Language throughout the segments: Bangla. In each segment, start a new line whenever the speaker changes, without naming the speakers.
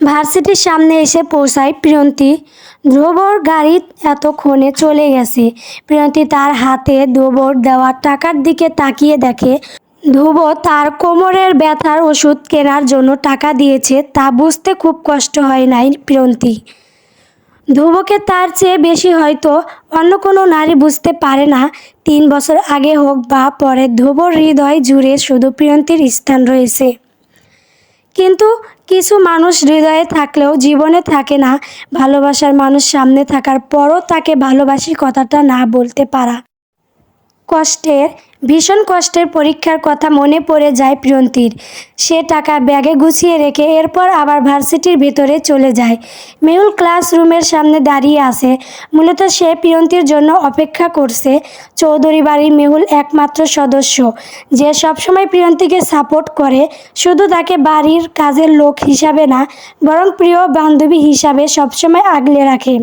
ভার্সিটির সামনে এসে পৌঁছায় প্রিয়ন্তি। ধ্রুবর গাড়ি এতক্ষণে চলে গেছে। প্রিয়ন্তি তার হাতে ধ্রুবর দেওয়া টাকার দিকে তাকিয়ে দেখে। ধ্রুব তার কোমরের ব্যথার ওষুধ কেনার জন্য টাকা দিয়েছে, তা বুঝতে খুব কষ্ট হয় নাই প্রিয়ন্তি। ধ্রুবকে তার চেয়ে বেশি হয়তো অন্য কোনো নারী বুঝতে পারে না। তিন বছর আগে হোক বা পরে ধ্রুবর হৃদয় জুড়ে শুধু প্রিয়ন্তির স্থান রয়েছে। কিন্তু কিছু মানুষ হৃদয়ে থাকলেও জীবনে থাকে না, ভালোবাসার মানুষ সামনে থাকার পরও তাকে ভালোবাসি কথাটা না বলতে পারা। কষ্টের ভীষণ কষ্টের পরীক্ষার কথা মনে পড়ে যায় প্রিয়ন্তীর সে টাকা ব্যাগে গুছিয়ে রেখে এরপর আবার ভার্সিটির ভেতরে চলে যায়। মেহুল ক্লাসরুমের সামনে দাঁড়িয়ে আছে। মূলত সে প্রিয়ন্তীর জন্য অপেক্ষা করছে। চৌধুরী বাড়ির মেহুল একমাত্র সদস্য। যে সবসময় প্রিয়ন্তীকে সাপোর্ট করে, শুধু তাকে বাড়ির কাজের লোক হিসাবে না, বরং প্রিয় বান্ধবী হিসাবে সবসময় আগলে রাখে।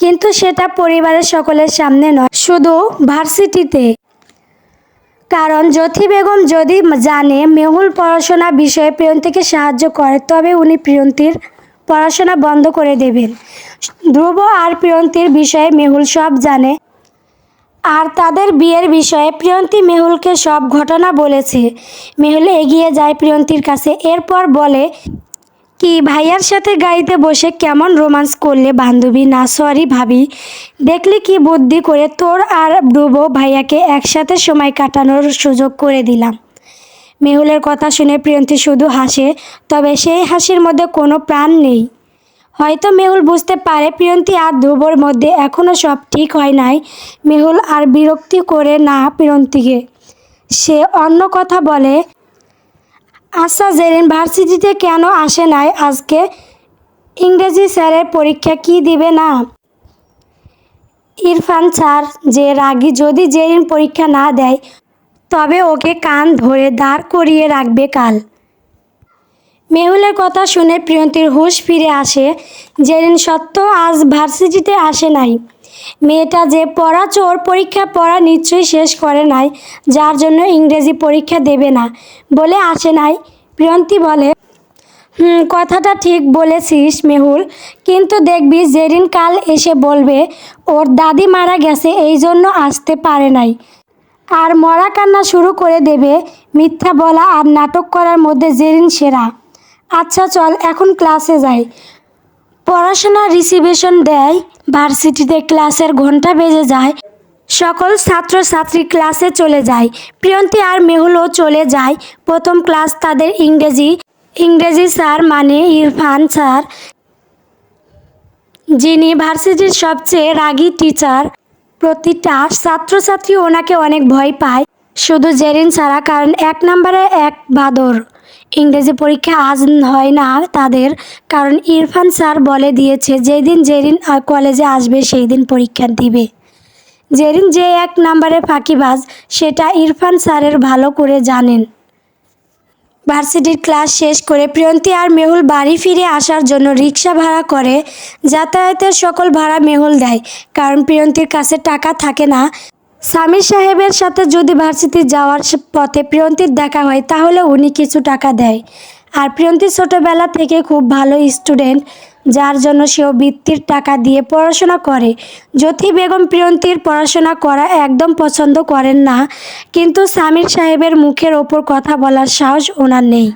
কিন্তু সেটা পরিবারের সকলের সামনে নয়, শুধু ভার্সিটিতে। কারণ জ্যোতি বেগম যদি জানে মেহুল পড়াশোনা বিষয়ে প্রিয়ন্তীকে সাহায্য করে, তবে উনি প্রিয়ন্তীর পড়াশোনা বন্ধ করে দেবেন। ধ্রুব আর প্রিয়ন্তীর বিষয়ে মেহুল সব জানে। আর তাদের বিয়ের বিষয়ে প্রিয়ন্তী মেহুলকে সব ঘটনা বলেছে। মেহুল এগিয়ে যায় প্রিয়ন্তীর কাছে, এরপর বলে কি ভাইয়ার সাথে গাড়িতে বসে কেমন রোমান্স করলে বান্ধবী না সরি ভাবি? দেখলি কি বুদ্ধি করে তোর আর ডুবো ভাইয়াকে একসাথে সময় কাটানোর সুযোগ করে দিলাম। মেহুলের কথা শুনে প্রিয়ন্তী শুধু হাসে, তবে সেই হাসির মধ্যে কোনো প্রাণ নেই। হয়তো মেহুল বুঝতে পারে প্রিয়ন্তী আর ধ্রুবর মধ্যে এখনও সব ঠিক হয় নাই। মেহুল আর বিরক্তি করে না প্রিয়ন্তীকে। সে অন্য কথা বলে আচ্ছা জেরিন ভার্সিটিতে কেন আসে নাই? আজকে ইংরেজি স্যারের পরীক্ষা কি দিবে না? ইরফান স্যার, যে রাগী যদি জেরিন পরীক্ষা না দেয়, তবে ওকে কান ধরে দাঁড় করিয়ে রাখবে কাল। মেহুলের কথা শুনে প্রিয়ন্তীর হুশ ফিরে আসে, জেরিন সত্য আজ ভার্সিটিতে আসে নাই। মেয়েটা যে পড়া চোর পরীক্ষা পড়া নিশ্চয়ই শেষ করে নাই, যার জন্য ইংরেজি পরীক্ষা দেবে না বলে আসে নাই। প্রিয়ন্তী বলে, হুম, কথাটা ঠিক বলেছিস মেহুল, কিন্তু দেখবি জেরিন কাল এসে বলবে, ওর দাদি মারা গেছে, এই জন্য আসতে পারে নাই। আর মরা কান্না শুরু করে দেবে, মিথ্যা বলা আর নাটক করার মধ্যে জেরিন সেরা। আচ্ছা চল, এখন ক্লাসে যাই। পড়াশোনা রিসিভেশন দেয় ভার্সিটিতে ক্লাসের ঘণ্টা বেজে যায়। সকল ছাত্রছাত্রী ক্লাসে চলে যায়। প্রিয়ন্তী আর মেহুলও চলে যায়। প্রথম ক্লাস তাদের ইংরেজি ইংরেজি স্যার মানে ইরফান স্যার, যিনি ভার্সিটির সবচেয়ে রাগী টিচার প্রতিটা ছাত্রছাত্রী ওনাকে অনেক ভয় পায়। শুধু জেরিন ছাড়া, কারণ এক নম্বরে এক বাদর। ইংরেজি পরীক্ষা আজ হয় না তাদের, কারণ ইরফান স্যার বলে দিয়েছে, যেদিন জেরিন কলেজে আসবে সেই দিন পরীক্ষা দিবে। জেরিন যে এক নম্বরে ফাঁকিবাজ, সেটা ইরফান স্যারের ভালো করে জানেন। ভার্সিটির ক্লাস শেষ করে প্রিয়ন্তী আর মেহুল বাড়ি ফিরে আসার জন্য রিক্সা ভাড়া করে, যাতায়াতের সকল ভাড়া মেহুল দেয়, কারণ প্রিয়ন্তীর কাছে টাকা থাকে না। সামির সাহেবের সাথে যদি ভার্সিটি যাওয়ার পথে প্রিয়ন্তীর দেখা হয়, তাহলে উনি কিছু টাকা দেয়। আর প্রিয়ন্তী ছোটোবেলা থেকে খুব ভালো স্টুডেন্ট, যার জন্য সেও বৃত্তির টাকা দিয়ে পড়াশোনা করে। জ্যোতি বেগম প্রিয়ন্তীর পড়াশোনা করা একদম পছন্দ করেন না, কিন্তু সামির সাহেবের মুখের ওপর কথা বলার সাহস ওনার নেই।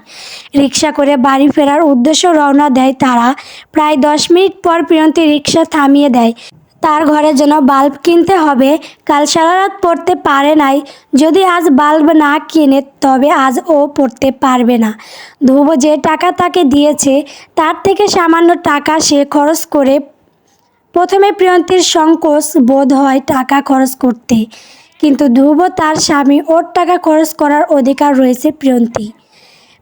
রিক্সা করে বাড়ি ফেরার উদ্দেশ্য রওনা দেয় তারা। প্রায় দশ মিনিট পর প্রিয়ন্তী রিক্সা থামিয়ে দেয়। তার ঘরের জন্য বাল্ব কিনতে হবে। কাল সারা রাত পড়তে পারে নাই। যদি আজ বাল্ব না কিনে, তবে আজ ও পড়তে পারবে না। ধ্রুব যে টাকা তাকে দিয়েছে, তার থেকে সামান্য টাকা সে খরচ করে প্রথমে প্রিয়ন্তীর সংকোচ বোধ হয় টাকা খরচ করতে। কিন্তু ধ্রুব তার স্বামী ওর টাকা খরচ করার অধিকার রয়েছে প্রিয়ন্তী।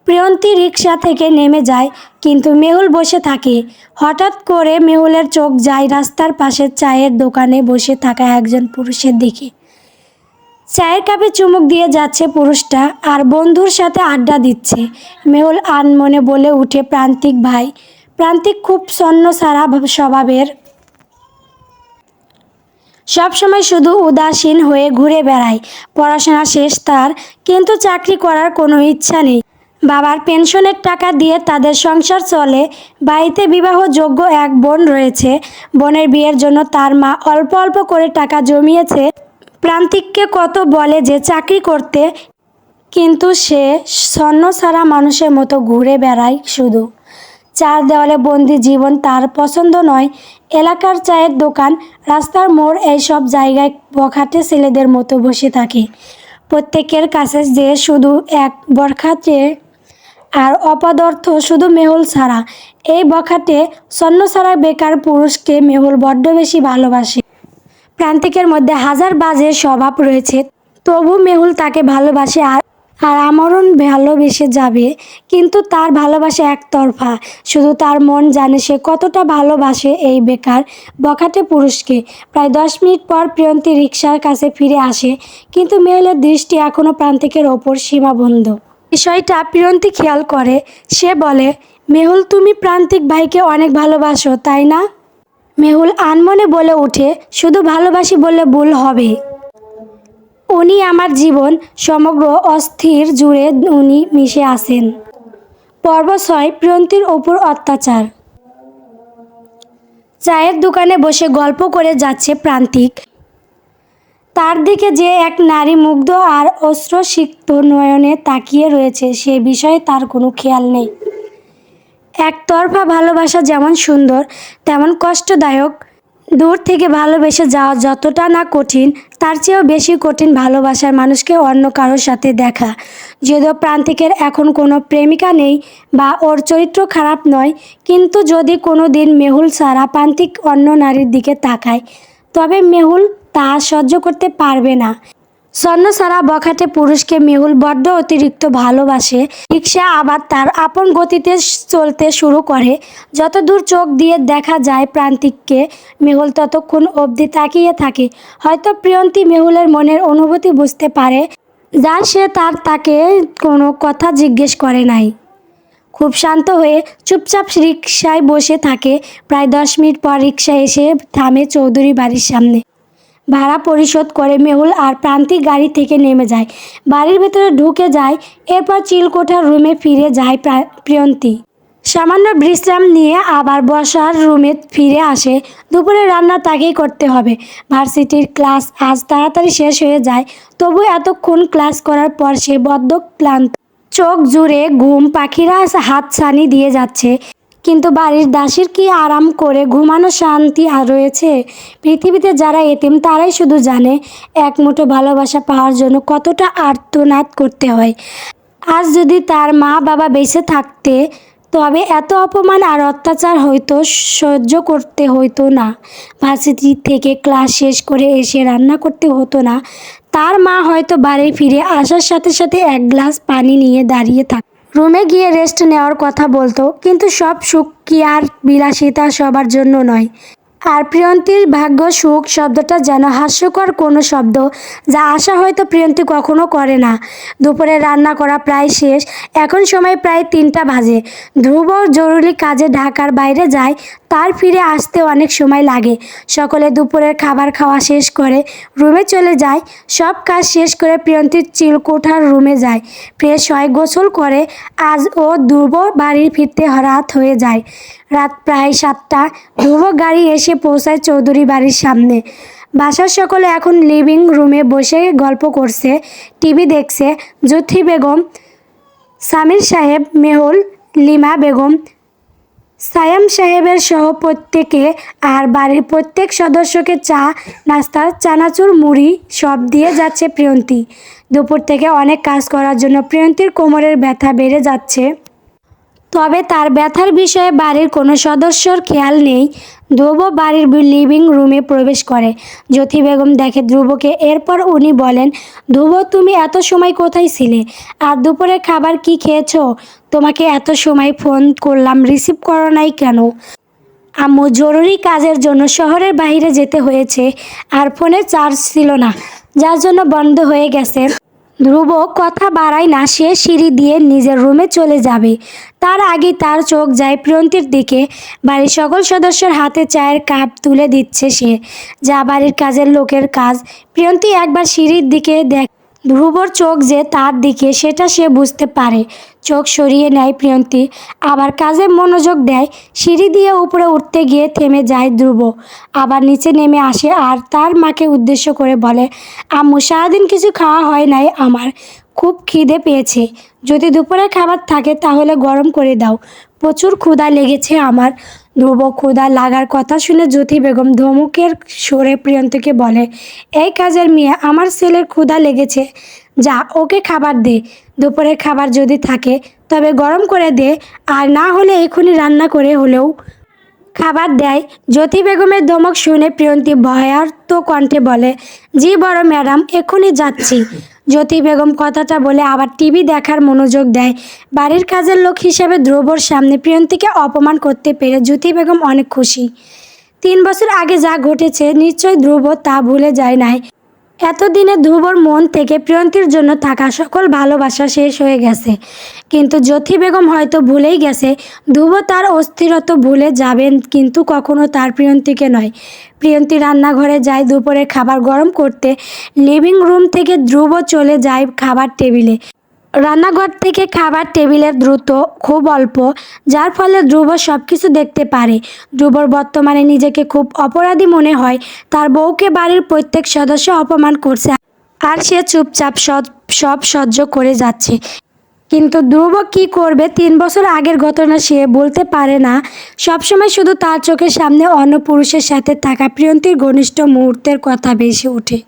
প্রিয়ন্তী রিক্সা থেকে নেমে যায়, কিন্তু মেহুল বসে থাকে। হঠাৎ করে মেহুলের চোখ যায় রাস্তার পাশে চায়ের দোকানে বসে থাকা একজন পুরুষের দিকে। চায়ের কাপে চুমুক দিয়ে যাচ্ছে পুরুষটা আর বন্ধুর সাথে আড্ডা দিচ্ছে। মেহুল আনমনে বলে উঠে, প্রান্তিক ভাই। প্রান্তিক খুব সন্ন সারা স্বভাবের। সবসময় শুধু উদাসীন হয়ে ঘুরে বেড়ায়। পড়াশোনা শেষ তার, কিন্তু চাকরি করার কোনো ইচ্ছা নেই। বাবার পেনশনের টাকা দিয়ে তাদের সংসার চলে। বাড়িতে বিবাহযোগ্য এক বোন রয়েছে। বোনের বিয়ের জন্য তার মা অল্প অল্প করে টাকা জমিয়েছে। প্রান্তিককে কত বলে যে চাকরি করতে, কিন্তু সে স্বর্ণ ছাড়া মানুষের মতো ঘুরে বেড়ায় শুধু। চার দেওয়ালে বন্দি জীবন তার পছন্দ নয়। এলাকার চায়ের দোকান, রাস্তার মোড়, এইসব জায়গায় বখাটে ছেলেদের মতো বসে থাকে। প্রত্যেকের কাছে যে শুধু এক বরখাটে আর অপদার্থ শুধু মেহুল ছাড়া এই বখাটে স্বর্ণ ছাড়া বেকার পুরুষকে মেহুল বড্ড বেশি ভালোবাসে। প্রান্তিকের মধ্যে হাজার বাজে স্বভাব রয়েছে, তবু মেহুল তাকে ভালোবাসে আর আর আমরণ ভালোবেসে যাবে। কিন্তু তার ভালোবাসা একতরফা। শুধু তার মন জানে সে কতটা ভালোবাসে এই বেকার বখাটে পুরুষকে। প্রায় দশ মিনিট পর প্রিয়ন্তী রিক্সার কাছে ফিরে আসে, কিন্তু মেহুলের দৃষ্টি এখনও প্রান্তিকের ওপর সীমাবদ্ধ। বিষয়টা প্রিয়ন্তী খেয়াল করে। সে বলে, মেহুল, তুমি প্রান্তিক ভাইকে অনেক ভালোবাসো, তাই না? মেহুল আনমনে বলে ওঠে, শুধু ভালোবাসি বললে ভুল হবে। উনি আমার জীবন সমগ্র অস্থির জুড়ে উনি মিশে আসেন পর্ব ছয়, প্রিয়ন্তীর ওপর অত্যাচার। চায়ের দোকানে বসে গল্প করে যাচ্ছে প্রান্তিক। তার দিকে যে এক নারী মুগ্ধ আর অস্ত্রসিক্ত নয়নে তাকিয়ে রয়েছে, সে বিষয়ে তার কোনো খেয়াল নেই। একতরফা ভালোবাসা যেমন সুন্দর, তেমন কষ্টদায়ক। দূর থেকে ভালোবেসে যাওয়া যতটা না কঠিন, তার চেয়েও বেশি কঠিন ভালোবাসার মানুষকে অন্য কারোর সাথে দেখা। যদিও প্রান্তিকের এখন কোনো প্রেমিকা নেই বা ওর চরিত্র খারাপ নয়, কিন্তু যদি কোনো দিন মেহুল সারা প্রান্তিক অন্য নারীর দিকে তাকায়, তবে মেহুল তা সহ্য করতে পারবে না। স্বর্ণ ছাড়া বখাটে পুরুষকে মেহুল বড্ড অতিরিক্ত ভালোবাসে। রিক্সা আবার তার আপন গতিতে চলতে শুরু করে। যত দূর চোখ দিয়ে দেখা যায় প্রান্তিককে, মেহুল ততক্ষণ অবধি তাকিয়ে থাকে। হয়তো প্রিয়ন্তী মেহুলের মনের অনুভূতি বুঝতে পারে যা সে তার তাকে কোনো কথা জিজ্ঞেস করে নাই। খুব শান্ত হয়ে চুপচাপ রিক্সায় বসে থাকে। প্রায় দশ মিনিট পর রিক্সা এসে থামে চৌধুরী বাড়ির সামনে। ভাড়া পরিশোধ করে মেহুল আর প্রান্তিক গাড়ি থেকে নেমে যায়। বাড়ির ভেতরে ঢুকে যায়, এরপর চিলকোঠার রুমে ফিরে যায় প্রা- প্রিয়ন্তী। সামান্য বিশ্রাম নিয়ে আবার বসার রুমে ফিরে আসে। দুপুরে রান্না তাকেই করতে হবে। ভার্সিটির ক্লাস আজ তাড়াতাড়ি শেষ হয়ে যায়, তবু এতক্ষণ ক্লাস করার পর সে বদ্ধ ক্লান্ত। চোখ জুড়ে ঘুম পাখিরা হাত ছানি দিয়ে যাচ্ছে। কিন্তু বাড়ির দাসীর কি আরাম করে ঘুমানো শান্তি আর রয়েছে? পৃথিবীতে যারা এতিম, তারাই শুধু জানে এক মুঠো ভালোবাসা পাওয়ার জন্য কতটা আর্তনাদ করতে হয়। আজ যদি তার মা বাবা বেঁচে থাকতে, তবে এত অপমান আর অত্যাচার হয়তো সহ্য করতে হতো না। ভার্সিটি থেকে ক্লাস শেষ করে এসে রান্না করতে হতো না। তার মা হয়তো বাড়ি ফিরে আসার সাথে সাথে এক গ্লাস পানি নিয়ে দাঁড়িয়ে থাক রুমে গিয়ে রেস্ট নেওয়ার কথা বলতো, কিন্তু সব সুখ কি আর বিলাসিতা সবার জন্য নয়। আর প্রিয়ন্তীর ভাগ্য সুখ শব্দটা যেন হাস্যকর কোনো শব্দ, যা আশা হয়তো প্রিয়ন্তী কখনো করে না। দুপুরে রান্না করা প্রায় শেষ, এখন সময় প্রায় তিনটা বাজে। ধ্রুব জরুরি কাজে ঢাকার বাইরে যায়, তার ফিরে আসতে অনেক সময় লাগে। সকলে দুপুরের খাবার খাওয়া শেষ করে রুমে চলে যায়। সব কাজ শেষ করে প্রিয়ন্তীর চিলকোঠার রুমে যায়। ফ্রেশ হয় গোসল করে, আজ ও ধ্রুব বাড়ি ফিরতে রাত হয়ে যায়। রাত প্রায় সাতটা, ধ্রুব গাড়ি এসে পৌঁছায় চৌধুরী বাড়ির সামনে। বাসার সকলে এখন লিভিং রুমে বসে গল্প করছে, টিভি দেখছে জ্যোতি বেগম, সামির সাহেব, মেহুল, লিমা বেগম, সায়াম সাহেবের সহ প্রত্যেকে আর বাড়ির প্রত্যেক সদস্যকে চা, নাস্তা, চানাচুর, মুড়ি সব দিয়ে যাচ্ছে প্রিয়ন্তী। দুপুর থেকে অনেক কাজ করার জন্য প্রিয়ন্তীর কোমরের ব্যথা বেড়ে যাচ্ছে। তবে তার ব্যথার বিষয়ে বাড়ির কোনো সদস্যর খেয়াল নেই। ধ্রুব বাড়ির লিভিং রুমে প্রবেশ করে। জ্যোতি বেগম দেখে ধ্রুবকে এরপর উনি বলেন, ধ্রুব, তুমি এত সময় কোথায় ছিলে? আর দুপুরে খাবার কি খেয়েছো? তোমাকে এত সময় ফোন করলাম, রিসিভ করো নাই কেন? আম্মু, জরুরি কাজের জন্য শহরের বাইরে যেতে হয়েছে, আর ফোনে চার্জ ছিল না, যার জন্য বন্ধ হয়ে গেছে। ধ্রুব কথা বাড়ায় না, সে সিঁড়ি দিয়ে নিজের রুমে চলে যাবে। তার আগে তার চোখ যায় প্রিয়ন্তীর দিকে। বাড়ির সকল সদস্যের হাতে চায়ের কাপ তুলে দিচ্ছে সে। যা বাড়ির কাজের লোকের কাজ। প্রিয়ন্তী একবার সিঁড়ির দিকে দেখ ধ্রুবর চোখ যে তার দিকে, সেটা সে বুঝতে পারে। চোখ সরিয়ে নেয় প্রিয়ন্তী, আবার কাজে মনোযোগ দেয়, সিঁড়ি দিয়ে উপরে উঠতে গিয়ে থেমে যায় ধ্রুব। আবার নিচে নেমে আসে আর তার মাকে উদ্দেশ্য করে বলে, আম্মু, সারাদিন কিছু খাওয়া হয় নাই আমার। খুব খিদে পেয়েছে। যদি দুপুরে খাবার থাকে তাহলে গরম করে দাও। প্রচুর ক্ষুধা লেগেছে আমার। ধ্রুব ক্ষুধা লাগার কথা শুনে জ্যোতি বেগম ধমুকের সরে প্রিয়ন্তকে বলে, এই কাজের মেয়ে, আমার ছেলের ক্ষুধা লেগেছে। যা, ওকে খাবার দে। দুপুরের খাবার যদি থাকে, তবে গরম করে দে। আর না হলে এখনই রান্না করে হলেও খাবার দেয়। জ্যোতি বেগমের ধমক শুনে প্রিয়ন্তী ভয়ার্ত কণ্ঠে বলে, জি বড় ম্যাডাম এখনই যাচ্ছি। জ্যোতি বেগম কথাটা বলে আবার টিভি দেখার মনোযোগ দেয়। বাড়ির কাজের লোক হিসেবে ধ্রুবর সামনে প্রিয়ন্তীকে অপমান করতে পেরে জ্যোতি বেগম অনেক খুশি। তিন বছর আগে যা ঘটেছে নিশ্চয় ধ্রুব তা ভুলে যায় নাই। এতদিনে ধ্রুবর মন থেকে প্রিয়ন্তির জন্য থাকা সকল ভালোবাসা শেষ হয়ে গেছে। কিন্তু জ্যোতি বেগম হয়তো ভুলেই গেছে, ধ্রুব তার অস্থিরত ভুলে যাবেন কিন্তু কখনো তার প্রিয়ন্তীকে নয়। প্রিয়ন্তি রান্নাঘরে যায় দুপুরে খাবার গরম করতে লিভিং রুম থেকে ধ্রুব চলে যায় খাবার টেবিলে। রান্নাঘর থেকে খাবার টেবিলের দ্রুত, খুব অল্প, যার ফলে ধ্রুব সব কিছু দেখতে পারে। ধ্রুবর বর্তমানে নিজেকে খুব অপরাধী মনে হয়, তার বউকে বাড়ির প্রত্যেক সদস্য অপমান করছে আর সে চুপচাপ সব সহ্য করে যাচ্ছে। কিন্তু ধ্রুব কি করবে, তিন বছর আগের ঘটনা সে বলতে পারে না। সবসময় শুধু তার চোখের সামনে অন্য পুরুষের সাথে থাকা প্রিয়ন্তীর ঘনিষ্ঠ মুহূর্তের কথা বেশি ওঠে।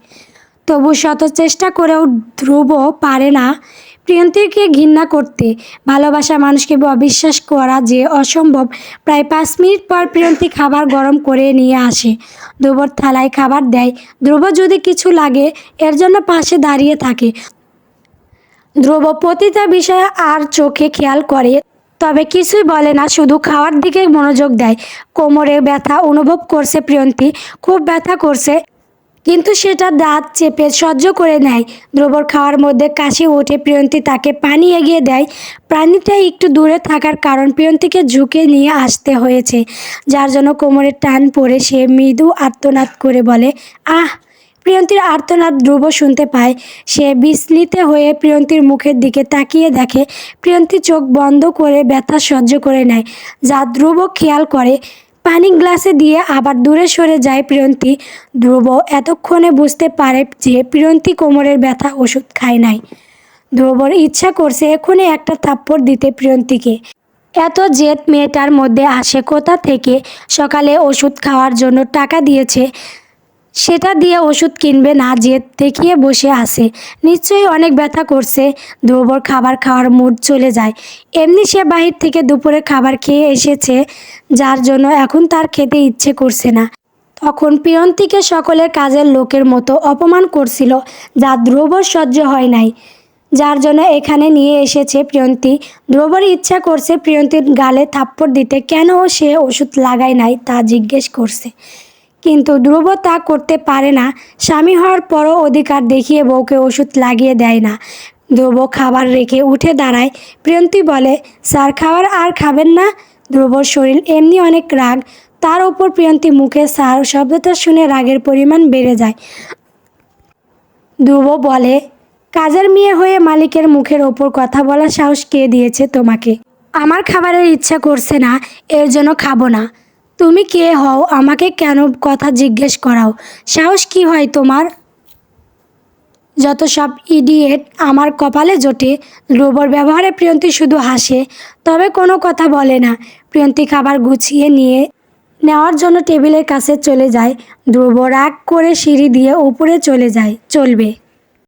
তবু শত চেষ্টা করেও ধ্রুব পারে না। প্রিয়ন্তীকে ঘৃণা করতে, ভালোবাসা মানুষকে অবিশ্বাস করা যে অসম্ভব, প্রায় পাঁচ মিনিট পর প্রিয়ন্তী খাবার গরম করে নিয়ে আসে। ধ্রুবর থালায় খাবার দেয়। ধ্রুব যদি কিছু লাগে, এর জন্য পাশে দাঁড়িয়ে থাকে। ধ্রুব প্রতিটা বিষয়ে আর চোখে খেয়াল করে, তবে কিছুই বলে না, শুধু খাওয়ার দিকে মনোযোগ দেয়। কোমরে ব্যথা অনুভব করছে প্রিয়ন্তী, খুব ব্যথা করছে। কিন্তু সেটা দাঁত চেপে সহ্য করে নেয়। ধ্রুবর খাওয়ার মধ্যে কাশি ওঠে, প্রিয়ন্তী তাকে পানি এগিয়ে দেয়। প্রাণীটা একটু দূরে থাকার কারণ প্রিয়ন্তীকে ঝুঁকে নিয়ে আসতে হয়েছে, যার জন্য কোমরের টান পড়ে সে মৃদু আর্তনাদ করে বলে, আহ! প্রিয়ন্তীর আর্তনাদ ধ্রুব শুনতে পায়। সে বিস্মিত হয়ে প্রিয়ন্তীর মুখের দিকে তাকিয়ে দেখে, প্রিয়ন্তী চোখ বন্ধ করে ব্যথা সহ্য করে নেয়, যা ধ্রুব খেয়াল করে। পানি গ্লাসে দিয়ে আবার দূরে সরে যায় প্রিয়ন্তী ধ্রুব এতক্ষণে বুঝতে পারে যে প্রিয়ন্তী কোমরের ব্যথা ওষুধ খায় নাই। ধ্রুবর ইচ্ছা করছে এখনই একটা থাপ্পড় দিতে প্রিয়ন্তীকে এত জেদ মেয়েটার মধ্যে আসে কোথা থেকে? সকালে ওষুধ খাওয়ার জন্য টাকা দিয়েছে। সেটা দিয়ে ওষুধ কিনবে না যে দেখিয়ে বসে আছে। নিশ্চয়ই অনেক ব্যথা করছে। ধ্রুবর খাবার খাওয়ার মুড চলে যায়। এমনি সে বাহির থেকে দুপুরে খাবার খেয়ে এসেছে, যার জন্য এখন তার খেতে ইচ্ছে করছে না। তখন প্রিয়ন্তীকে সকলের কাজের লোকের মতো অপমান করছিল, যা ধ্রুবর সহ্য হয় নাই। যার জন্য এখানে নিয়ে এসেছে প্রিয়ন্তী ধ্রুবর ইচ্ছা করছে প্রিয়ন্তীর গালে থাপ্পড় দিতে। কেন সে ওষুধ লাগায় নাই তা জিজ্ঞেস করছে। কিন্তু ধ্রুব তা করতে পারে না। স্বামী হওয়ার পরও অধিকার দেখিয়ে বউকে ওষুধ লাগিয়ে দেয় না। ধ্রুব খাবার রেখে উঠে দাঁড়ায়। প্রিয়ন্তী বলে, স্যার, খাবার আর খাবেন না। ধ্রুবর শরীর এমনি অনেক রাগ। তার ওপর প্রিয়ন্তী মুখে স্যার শব্দটা শুনে রাগের পরিমাণ বেড়ে যায়। ধ্রুব বলে, কাজের মেয়ে হয়ে মালিকের মুখের ওপর কথা বলার সাহস কে দিয়েছে তোমাকে? আমার খাবারের ইচ্ছা করছে না, এর জন্য খাব না। তুমি কে হও, আমাকে কেন কথা জিজ্ঞেস করাও? সাহস কি হয় তোমার? যত সব ইডিয়েট আমার কপালে জোটে ধ্রুবর ব্যবহারে প্রিয়ন্তী শুধু হাসে, তবে কোনো কথা বলে না। প্রিয়ন্তী খাবার গুছিয়ে নিয়ে নেওয়ার জন্য টেবিলের কাছে চলে যায়। ধ্রুব রাগ করে সিঁড়ি দিয়ে উপরে চলে যায়, চলবে।